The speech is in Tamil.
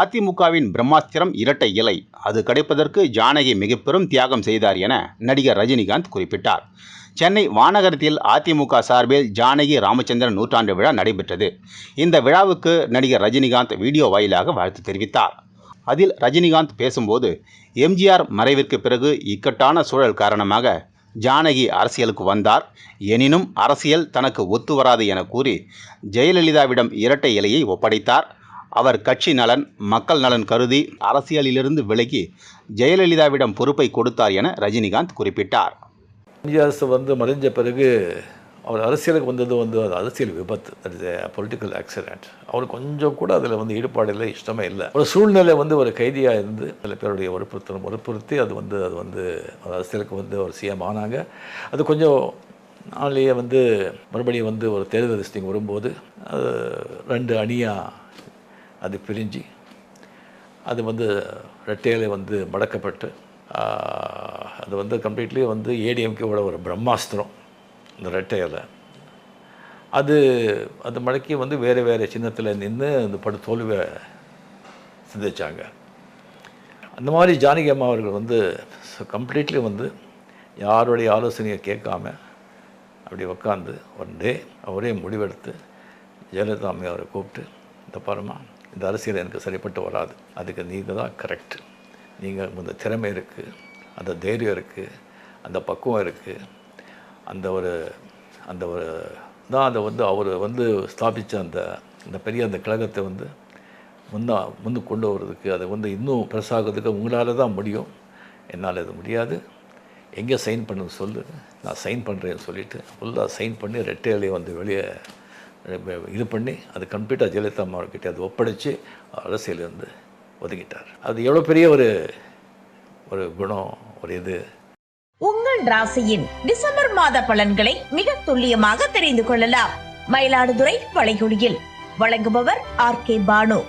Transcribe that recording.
அதிமுகவின் பிரம்மாஸ்திரம் இரட்டை இலை. அது கிடைப்பதற்கு ஜானகி மிக பெரும் தியாகம் செய்தார் என நடிகர் ரஜினிகாந்த் குறிப்பிட்டார். சென்னை வானகரத்தில் அதிமுக சார்பில் ஜானகி ராமச்சந்திரன் நூற்றாண்டு விழா நடைபெற்றது. இந்த விழாவுக்கு நடிகர் ரஜினிகாந்த் வீடியோ வாயிலாக வாழ்த்து தெரிவித்தார். அதில் ரஜினிகாந்த் பேசும்போது எம்ஜிஆர் மறைவிற்கு பிறகு இக்கட்டான சூழல் காரணமாக ஜானகி அரசியலுக்கு வந்தார். எனினும் அரசியல் தனக்கு ஒத்து வராது என கூறி ஜெயலலிதாவிடம் இரட்டை இலையை ஒப்படைத்தார். அவர் கட்சி நலன் மக்கள் நலன் கருதி அரசியலிலிருந்து விலகி ஜெயலலிதாவிடம் பொறுப்பை கொடுத்தார் என ரஜினிகாந்த் குறிப்பிட்டார். இந்திய அரசு வந்து மறைஞ்ச பிறகு அவர் அரசியலுக்கு வந்தது வந்து அது அரசியல் விபத்து. தட் இஸ் பொலிட்டிக்கல் ஆக்சிடென்ட் அவர் கொஞ்சம் கூட அதில் வந்து ஈடுபாடு இல்லை இஷ்டமே இல்லை. ஒரு சூழ்நிலை வந்து ஒரு கைதியாக இருந்து சில பேருடைய வற்புறுத்தலும் வற்புறுத்தி அது வந்து அது வந்து அவர் அரசியலுக்கு வந்து ஒரு சிஎம் ஆனாங்க. அது கொஞ்சம் நாளையே வந்து மறுபடியும் வந்து ஒரு தேர்தல் லிஸ்டிங் வரும்போது அது ரெண்டு அணியாக அது பிரிஞ்சு அது வந்து ரெட்டையில வந்து மடக்கப்பட்டு அது வந்து கம்ப்ளீட்லி வந்து ஏடிஎம்கேவோட ஒரு பிரம்மாஸ்திரம் இந்த ரெட்டையில அது அது மடக்கி வந்து வேறு வேறு சின்னத்தில் நின்று அந்த படு தோல்வியை சிந்திச்சாங்க. அந்த மாதிரி ஜானகி அம்மா அவர்கள் வந்து கம்ப்ளீட்லி வந்து யாருடைய ஆலோசனையை கேட்காம அப்படி உட்காந்து ஒன் டே அவரே முடிவெடுத்து ஜெயலலிதா அம்மை அவரை கூப்பிட்டு இந்த பாருமா இந்த அரசியல் எனக்கு சரிப்பட்டு வராது. அதுக்கு நீங்கள் தான் கரெக்ட் நீங்கள் அந்த திறமை இருக்குது அந்த தைரியம் இருக்குது அந்த பக்குவம் இருக்குது அந்த ஒரு அந்த ஒரு தான் அதை வந்து அவர் வந்து ஸ்தாபித்த அந்த அந்த பெரிய அந்த கழகத்தை வந்து முன்னா முன்னு கொண்டு வர்றதுக்கு அதை வந்து இன்னும் பெருசாகிறதுக்கு உங்களால் தான் முடியும். என்னால் அது முடியாது. எங்கே சைன் பண்ணுன்னு சொல்லு. நான் சைன் பண்ணுறேன்னு சொல்லிவிட்டு ஃபுல்லாக சைன் பண்ணி ரெட்டையிலே வந்து வெளியே இது பண்ணி அது கம்ப்ளீட்டாக ஜெயலலிதா அம்மாவர்கிட்ட அதை ஒப்படைச்சு அரசியல் வந்து ஒதுக்கிட்டார். அது எவ்வளோ பெரிய ஒரு ஒரு குணம் ஒரு இது. உங்கள் ராசியின் டிசம்பர் மாத பலன்களை மிக துல்லியமாக தெரிந்து கொள்ளலாம். மயிலாடுதுறை வளைகுடியில் வழங்குபவர் ஆர் கே பானு.